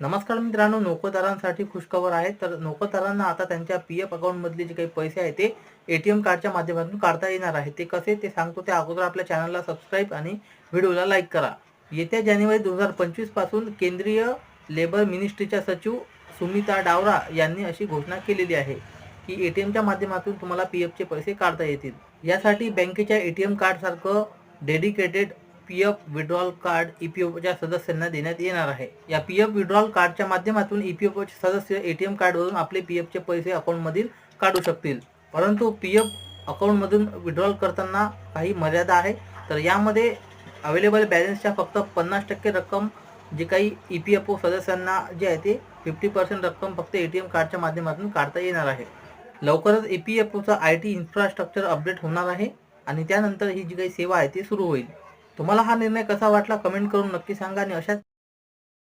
नमस्कार मित्रांनो नोकरदारांसाठी खुशखबर आहे. तर नोकरदारांना आता त्यांच्या पी एफ अकाउंटमधले जे काही पैसे आहेत ते ए टी एम कार्डच्या माध्यमातून काढता येणार आहे. ते कसे ते सांगतो. त्या अगोदर आपल्या चॅनलला सबस्क्राईब आणि व्हिडिओला लाईक करा. येत्या जानेवारी दोन हजार पंचवीसपासून केंद्रीय लेबर मिनिस्ट्रीच्या सचिव सुमिता डावरा यांनी अशी घोषणा केलेली आहे की ए टी एमच्या माध्यमातून तुम्हाला पी एफचे पैसे काढता येतील. यासाठी बँकेच्या A T M कार्डसारखं dedicated P F withdrawal card E P एफच्या सदस्यांना देण्यात येणार आहे. या पी एफ विड्रॉल कार्डच्या माध्यमातून ई पी एफचे सदस्य ए टी एम कार्डवरून आपले पी एफचे पैसे अकाउंटमधील काढू शकतील. परंतु पी एफ अकाउंटमधून विड्रॉल करताना काही मर्यादा आहे. तर यामध्ये अवेलेबल बॅलन्सच्या फक्त पन्नास टक्के रक्कम जे काही ई पी एफ ओ सदस्यांना जे आहे ते फिफ्टी पर्सेंट रक्कम फक्त ए टी एम कार्डच्या माध्यमातून काढता येणार आहे. लवकरच ई पी एफ ओचा आय टी इन्फ्रास्ट्रक्चर अपडेट होणार आहे आणि त्यानंतर ही जी काही सेवा आहे ती सुरू होईल. तुम्हाला हा निर्णय कसा वाटला? कमेंट करून नक्की सांगा आणि अशाच